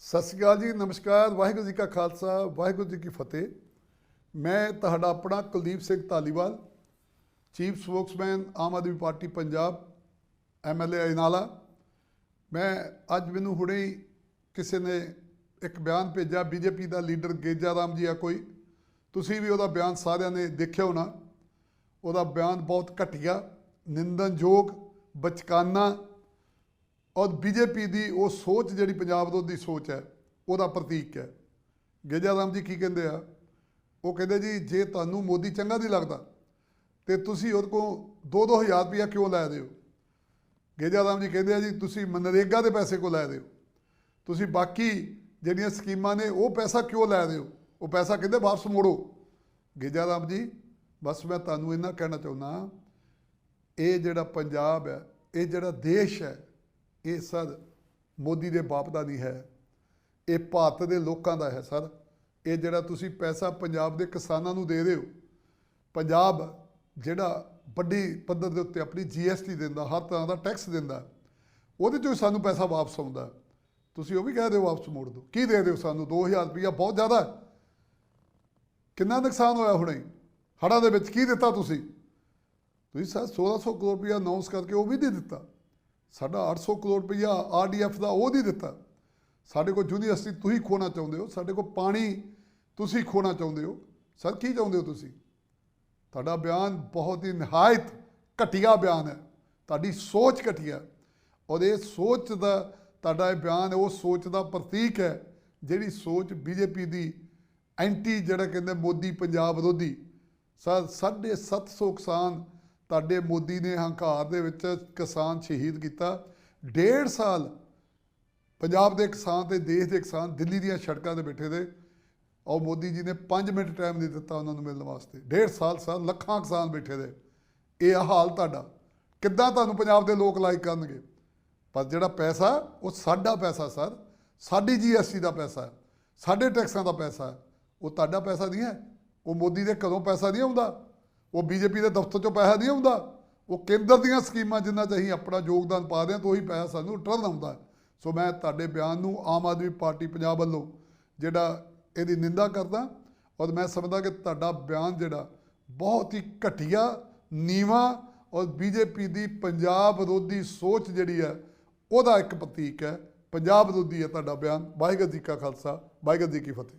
ਸਤਿ ਸ਼੍ਰੀ ਅਕਾਲ ਜੀ, ਨਮਸਕਾਰ, ਵਾਹਿਗੁਰੂ ਜੀ ਕਾ ਖਾਲਸਾ, ਵਾਹਿਗੁਰੂ ਜੀ ਕੀ ਫਤਿਹ। ਮੈਂ ਤੁਹਾਡਾ ਆਪਣਾ Kuldeep Singh Dhaliwal, chief spokesman Aam Aadmi party Punjab MLA Ajnala ਮੈਂ ਅੱਜ ਮੈਨੂੰ ਹੁਣੇ ਕਿਸੇ ਨੇ ਇੱਕ ਬਿਆਨ ਭੇਜਿਆ ਬੀਜੇਪੀ ਦਾ ਲੀਡਰ ਗੇਜਾ ਰਾਮ ਜੀ ਆ ਕੋਈ। ਤੁਸੀਂ ਵੀ ਉਹਦਾ ਬਿਆਨ ਸਾਰਿਆਂ ਨੇ ਦੇਖਿਆ ਹੋਣਾ। ਉਹਦਾ ਬਿਆਨ ਬਹੁਤ ਘਟੀਆ ਨਿੰਦਨਯੋਗ ਬਚਕਾਨਾ ਔਰ ਬੀਜੇਪੀ ਦੀ ਉਹ ਸੋਚ ਜਿਹੜੀ ਪੰਜਾਬ ਤੋਂ ਦੀ ਸੋਚ ਹੈ, ਉਹਦਾ ਪ੍ਰਤੀਕ ਹੈ। ਗੇਜਾ ਰਾਮ ਜੀ ਕੀ ਕਹਿੰਦੇ ਆ? ਉਹ ਕਹਿੰਦੇ ਜੀ, ਜੇ ਤੁਹਾਨੂੰ ਮੋਦੀ ਚੰਗਾ ਨਹੀਂ ਲੱਗਦਾ, ਤੇ ਤੁਸੀਂ ਉਹਦੇ ਕੋਲ 2-2000 ਰੁਪਇਆ ਕਿਉਂ ਲੈ ਦਿਓ ਗੇਜਾ ਰਾਮ ਜੀ ਕਹਿੰਦੇ ਆ ਜੀ, ਤੁਸੀਂ ਮਨਰੇਗਾ ਦੇ ਪੈਸੇ ਕੋ ਲੈ ਦਿਓ ਤੁਸੀਂ ਬਾਕੀ ਜਿਹੜੀਆਂ ਸਕੀਮਾਂ ਨੇ, ਉਹ ਪੈਸਾ ਕਿਉਂ ਲੈ ਦਿਓ ਉਹ ਪੈਸਾ ਕਹਿੰਦੇ ਵਾਪਸ ਮੋੜੋ। ਗੇਜਾ ਰਾਮ ਜੀ, ਬਸ ਮੈਂ ਤੁਹਾਨੂੰ ਇਹਨਾਂ ਕਹਿਣਾ ਚਾਹੁੰਦਾ, ਇਹ ਜਿਹੜਾ ਪੰਜਾਬ ਹੈ, ਇਹ ਜਿਹੜਾ ਦੇਸ਼ ਹੈ ਇਹ ਸਰ, ਮੋਦੀ ਦੇ ਬਾਪ ਦਾ ਨਹੀਂ ਹੈ। ਇਹ ਭਾਰਤ ਦੇ ਲੋਕਾਂ ਦਾ ਹੈ ਸਰ। ਇਹ ਜਿਹੜਾ ਤੁਸੀਂ ਪੈਸਾ ਪੰਜਾਬ ਦੇ ਕਿਸਾਨਾਂ ਨੂੰ ਦੇ ਰਹੇ ਹੋ, ਪੰਜਾਬ ਜਿਹੜਾ ਵੱਡੀ ਪੱਧਰ ਦੇ ਉੱਤੇ ਆਪਣੀ ਜੀਐਸਟੀ ਦਿੰਦਾ, ਹਰ ਤਰ੍ਹਾਂ ਦਾ ਟੈਕਸ ਦਿੰਦਾ, ਉਹਦੇ ਚੋਂ ਹੀ ਸਾਨੂੰ ਪੈਸਾ ਵਾਪਸ ਆਉਂਦਾ। ਤੁਸੀਂ ਉਹ ਵੀ ਕਹਿ ਦਿਓ ਵਾਪਸ ਮੋੜ ਦਿਓ। ਕੀ ਦੇ ਦਿਓ ਸਾਨੂੰ? 2000 ਰੁਪਇਆ ਬਹੁਤ ਜ਼ਿਆਦਾ ਕਿੰਨਾ ਨੁਕਸਾਨ ਹੋਇਆ ਹੁਣੇ? ਹੜ੍ਹਾਂ ਦੇ ਵਿੱਚ ਕੀ ਦਿੱਤਾ ਤੁਸੀਂ? ਤੁਸੀਂ ਸਰ 1600 ਕਰੋੜ ਰੁਪਇਆ ਅਨਾਉਂਸ ਕਰਕੇ ਉਹ ਵੀ ਨਹੀਂ ਦਿੱਤਾ। ਸਾਡਾ 800 ਕਰੋੜ ਰੁਪਇਆ ਆਰਡੀਐਫ ਦਾ ਉਹ ਨਹੀਂ ਦਿੱਤਾ। ਸਾਡੇ ਕੋਲ ਯੂਨੀਵਰਸਿਟੀ ਤੁਸੀਂ ਖੋਣਾ ਚਾਹੁੰਦੇ ਹੋ, ਸਾਡੇ ਕੋਲ ਪਾਣੀ ਤੁਸੀਂ ਖੋਣਾ ਚਾਹੁੰਦੇ ਹੋ। ਸਰ, ਕੀ ਚਾਹੁੰਦੇ ਹੋ ਤੁਸੀਂ? ਤੁਹਾਡਾ ਬਿਆਨ ਬਹੁਤ ਹੀ ਨਿਹਾਇਤ ਘਟੀਆ ਬਿਆਨ ਹੈ। ਤੁਹਾਡੀ ਸੋਚ ਘਟੀਆ। ਔਰ ਇਹ ਸੋਚ ਦਾ, ਤੁਹਾਡਾ ਇਹ ਬਿਆਨ ਉਹ ਸੋਚ ਦਾ ਪ੍ਰਤੀਕ ਹੈ, ਜਿਹੜੀ ਸੋਚ ਬੀਜੇਪੀ ਦੀ, ਐਂਟੀ ਜਿਹੜਾ ਕਹਿੰਦੇ ਮੋਦੀ ਪੰਜਾਬ ਵਿਰੋਧੀ। ਸਰ 750 ਕਿਸਾਨ ਤੁਹਾਡੇ ਮੋਦੀ ਨੇ ਹੰਕਾਰ ਦੇ ਵਿੱਚ ਕਿਸਾਨ ਸ਼ਹੀਦ ਕੀਤਾ। ਡੇਢ ਸਾਲ ਪੰਜਾਬ ਦੇ ਕਿਸਾਨ ਤੇ ਦੇਸ਼ ਦੇ ਕਿਸਾਨ ਦਿੱਲੀ ਦੀਆਂ ਸੜਕਾਂ ਤੇ ਬੈਠੇ ਦੇ ਔਰ ਮੋਦੀ ਜੀ ਨੇ 5 ਮਿੰਟ ਟਾਈਮ ਨਹੀਂ ਦਿੱਤਾ ਉਹਨਾਂ ਨੂੰ ਮਿਲਣ ਵਾਸਤੇ। ਡੇਢ ਸਾਲ ਸਾਲ ਲੱਖਾਂ ਕਿਸਾਨ ਬੈਠੇ ਦੇ ਇਹ ਆ ਹਾਲ ਤੁਹਾਡਾ। ਕਿੱਦਾਂ ਤੁਹਾਨੂੰ ਪੰਜਾਬ ਦੇ ਲੋਕ ਲਾਈਕ ਕਰਨਗੇ? ਪਰ ਜਿਹੜਾ ਪੈਸਾ, ਉਹ ਸਾਡਾ ਪੈਸਾ ਸਰ। ਸਾਡੀ ਜੀਐਸਟੀ ਦਾ ਪੈਸਾ। ਹੈ ਸਾਡੇ ਟੈਕਸਾਂ ਦਾ ਪੈਸਾ। ਹੈ ਉਹ ਤੁਹਾਡਾ ਪੈਸਾ ਨਹੀਂ ਹੈ। ਉਹ ਮੋਦੀ ਦੇ ਕਦੋਂ ਪੈਸਾ ਨਹੀਂ ਆਉਂਦਾ। ਉਹ ਬੀਜੇਪੀ ਦੇ ਦਫ਼ਤਰ ਚੋਂ ਪੈਸਾ ਨਹੀਂ ਆਉਂਦਾ। ਉਹ ਕੇਂਦਰ ਦੀਆਂ ਸਕੀਮਾਂ ਜਿੰਨਾਂ 'ਚ ਅਸੀਂ ਆਪਣਾ ਯੋਗਦਾਨ ਪਾ ਰਹੇ ਹਾਂ, ਤਾਂ ਉਹੀ ਪੈਸਾ ਸਾਨੂੰ ਰਿਟਰਨ ਆਉਂਦਾ ਸੋ ਮੈਂ ਤੁਹਾਡੇ ਬਿਆਨ ਨੂੰ ਆਮ ਆਦਮੀ ਪਾਰਟੀ ਪੰਜਾਬ ਵੱਲੋਂ ਜਿਹੜਾ ਇਹਦੀ ਨਿੰਦਾ ਕਰਦਾ ਔਰ ਮੈਂ ਸਮਝਦਾ ਕਿ ਤੁਹਾਡਾ ਬਿਆਨ ਜਿਹੜਾ ਬਹੁਤ ਹੀ ਘਟੀਆ, ਨੀਵਾ ਔਰ ਬੀਜੇਪੀ ਦੀ ਪੰਜਾਬ ਵਿਰੋਧੀ ਸੋਚ ਜਿਹੜੀ ਹੈ, ਉਹਦਾ ਇੱਕ ਪ੍ਰਤੀਕ ਹੈ। ਪੰਜਾਬ ਵਿਰੋਧੀ ਹੈ ਤੁਹਾਡਾ ਬਿਆਨ। ਵਾਹਿਗੁਰੂ ਜੀ ਕਾ ਖਾਲਸਾ, ਵਾਹਿਗੁਰੂ ਜੀ ਕੀ ਫਤਿਹ।